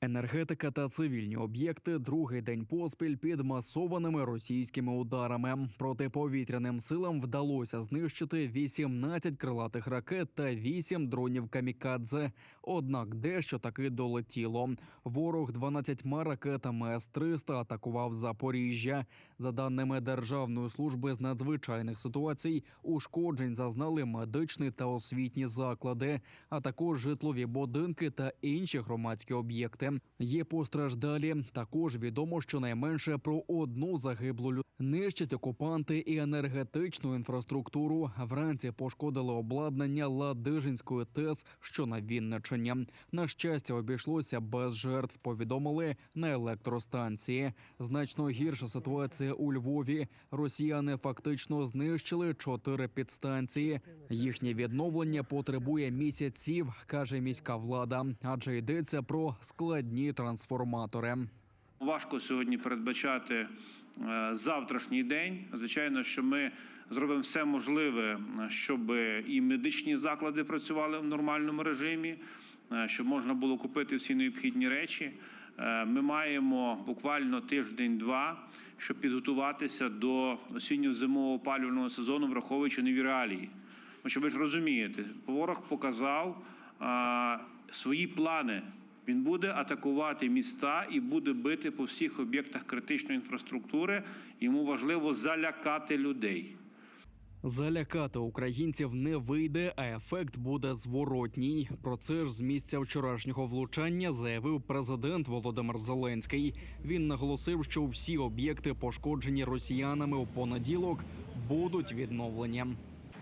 Енергетика та цивільні об'єкти другий день поспіль під масованими російськими ударами. Протиповітряним силам вдалося знищити 18 крилатих ракет та 8 дронів камікадзе. Однак дещо таки долетіло. Ворог 12 ракетами С-300 атакував Запоріжжя. За даними Державної служби з надзвичайних ситуацій, ушкоджень зазнали медичні та освітні заклади, а також житлові будинки та інші громадські об'єкти. Є постраждалі. Також відомо щонайменше про одну загиблу. Нищать окупанти і енергетичну інфраструктуру. Вранці пошкодили обладнання Ладижинської ТЕС, що на Вінничині. На щастя, обійшлося без жертв. Повідомили на електростанції. Значно гірша ситуація у Львові. Росіяни фактично знищили чотири підстанції. Їхнє відновлення потребує місяців, каже міська влада, адже йдеться про складні трансформатори. Важко сьогодні передбачати е, завтрашній день. Звичайно, що ми зробимо все можливе, е, щоб і медичні заклади працювали в нормальному режимі, е, щоб можна було купити всі необхідні речі. Ми маємо буквально тиждень-два, щоб підготуватися до осінньо-зимового опалювального сезону, враховуючи нові реалії. Тому ви ж розумієте, ворог показав свої плани. Він буде атакувати міста і буде бити по всіх об'єктах критичної інфраструктури. Йому важливо залякати людей. Залякати українців не вийде, а ефект буде зворотній. Про це ж з місця вчорашнього влучання заявив президент Володимир Зеленський. Він наголосив, що всі об'єкти, пошкоджені росіянами у понеділок, будуть відновлені.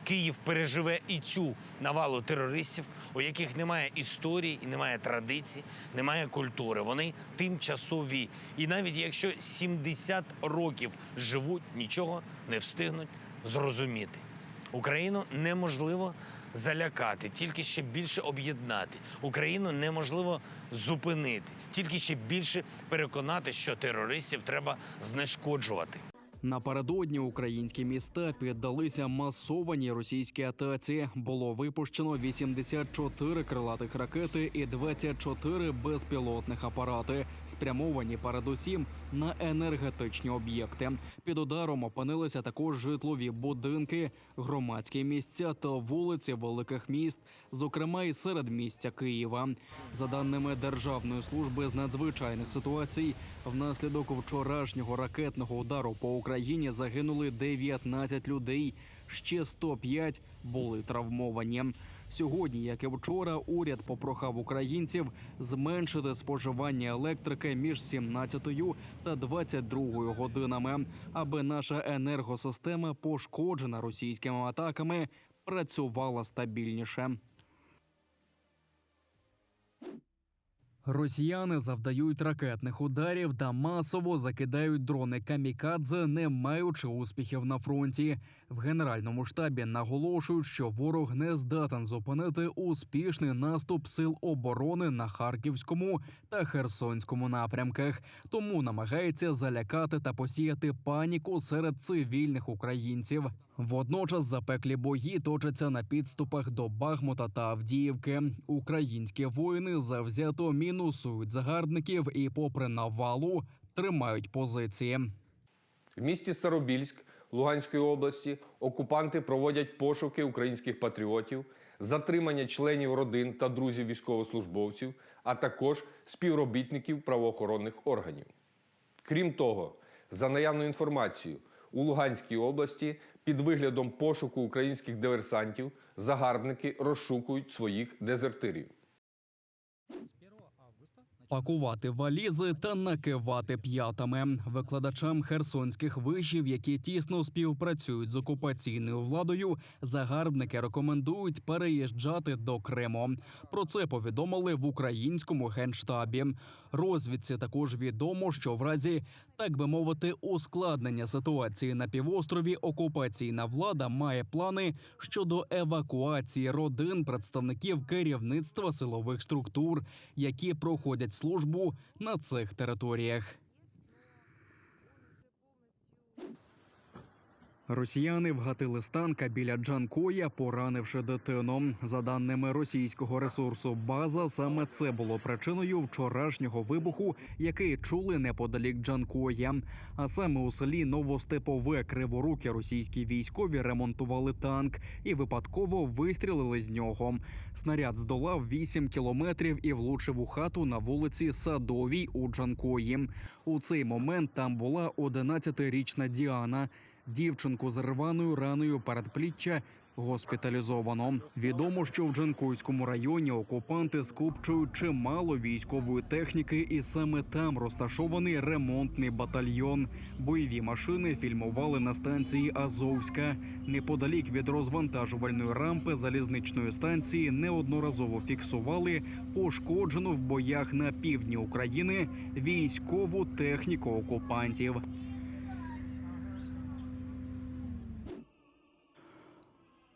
Київ переживе і цю навалу терористів, у яких немає історії, і немає традицій, немає культури. Вони тимчасові. І навіть якщо 70 років живуть, нічого не встигнуть зрозуміти. Україну неможливо залякати, тільки ще більше об'єднати. Україну неможливо зупинити, тільки ще більше переконати, що терористів треба знешкоджувати. Напередодні українські міста піддалися масованій російській атаці. Було випущено 84 крилатих ракети і 24 безпілотних апарати, спрямовані передусім на енергетичні об'єкти. Під ударом опинилися також житлові будинки, громадські місця та вулиці великих міст, зокрема і серед місця Києва. За даними Державної служби з надзвичайних ситуацій, внаслідок вчорашнього ракетного удару по Україні загинули 19 людей. Ще 105 були травмовані. Сьогодні, як і вчора, уряд попрохав українців зменшити споживання електрики між 17 та 22 годинами, аби наша енергосистема, пошкоджена російськими атаками, працювала стабільніше. Росіяни завдають ракетних ударів та масово закидають дрони камікадзе, не маючи успіхів на фронті. В генеральному штабі наголошують, що ворог не здатен зупинити успішний наступ сил оборони на харківському та херсонському напрямках, тому намагається залякати та посіяти паніку серед цивільних українців. Водночас запеклі бої точаться на підступах до Бахмута та Авдіївки. Українські воїни завзято мінусують загарбників і, попри навалу, тримають позиції. В місті Старобільськ Луганської області окупанти проводять пошуки українських патріотів, затримання членів родин та друзів військовослужбовців, а також співробітників правоохоронних органів. Крім того, за наявною інформацією, у Луганській області під виглядом пошуку українських диверсантів загарбники розшукують своїх дезертирів. Пакувати валізи та накивати п'ятами викладачам херсонських вишів, які тісно співпрацюють з окупаційною владою. Загарбники рекомендують переїжджати до Криму. Про це повідомили в українському генштабі. Розвідці також відомо, що в разі так би мовити ускладнення ситуації на півострові окупаційна влада має плани щодо евакуації родин представників керівництва силових структур, які проходять службу на цих територіях. Росіяни вгатили з танка біля Джанкоя, поранивши дитину. За даними російського ресурсу, база саме це було причиною вчорашнього вибуху, який чули неподалік Джанкоя. А саме у селі Новостепове Криворуки російські військові ремонтували танк і випадково вистрілили з нього. Снаряд здолав 8 кілометрів і влучив у хату на вулиці Садовій у Джанкої. У цей момент там була 11-річна Діана. Дівчинку з рваною раною передпліччя госпіталізовано. Відомо, що в Джанкойському районі окупанти скупчують чимало військової техніки, і саме там розташований ремонтний батальйон. Бойові машини фільмували на станції Азовська. Неподалік від розвантажувальної рампи залізничної станції неодноразово фіксували пошкоджену в боях на півдні України військову техніку окупантів.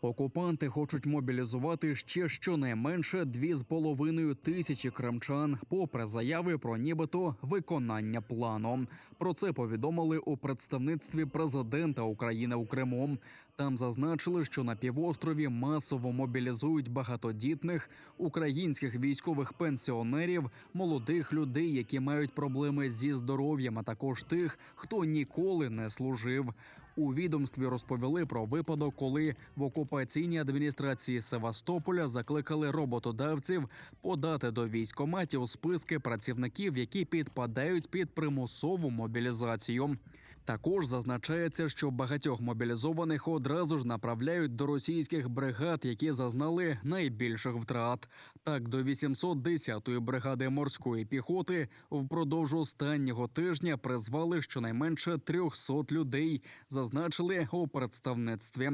Окупанти хочуть мобілізувати ще щонайменше дві з половиною тисячі кримчан, попри заяви про нібито виконання плану. Про це повідомили у представництві президента України у Криму. Там зазначили, що на півострові масово мобілізують багатодітних українських військових пенсіонерів, молодих людей, які мають проблеми зі здоров'ям, а також тих, хто ніколи не служив. У відомстві розповіли про випадок, коли в окупаційній адміністрації Севастополя закликали роботодавців подати до військоматів списки працівників, які підпадають під примусову мобілізацію. Також зазначається, що багатьох мобілізованих одразу ж направляють до російських бригад, які зазнали найбільших втрат. Так, до 810-ї бригади морської піхоти впродовж останнього тижня призвали щонайменше 300 людей, зазначили у представництві.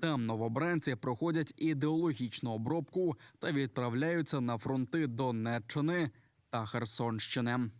Там новобранці проходять ідеологічну обробку та відправляються на фронти Донеччини та Херсонщини.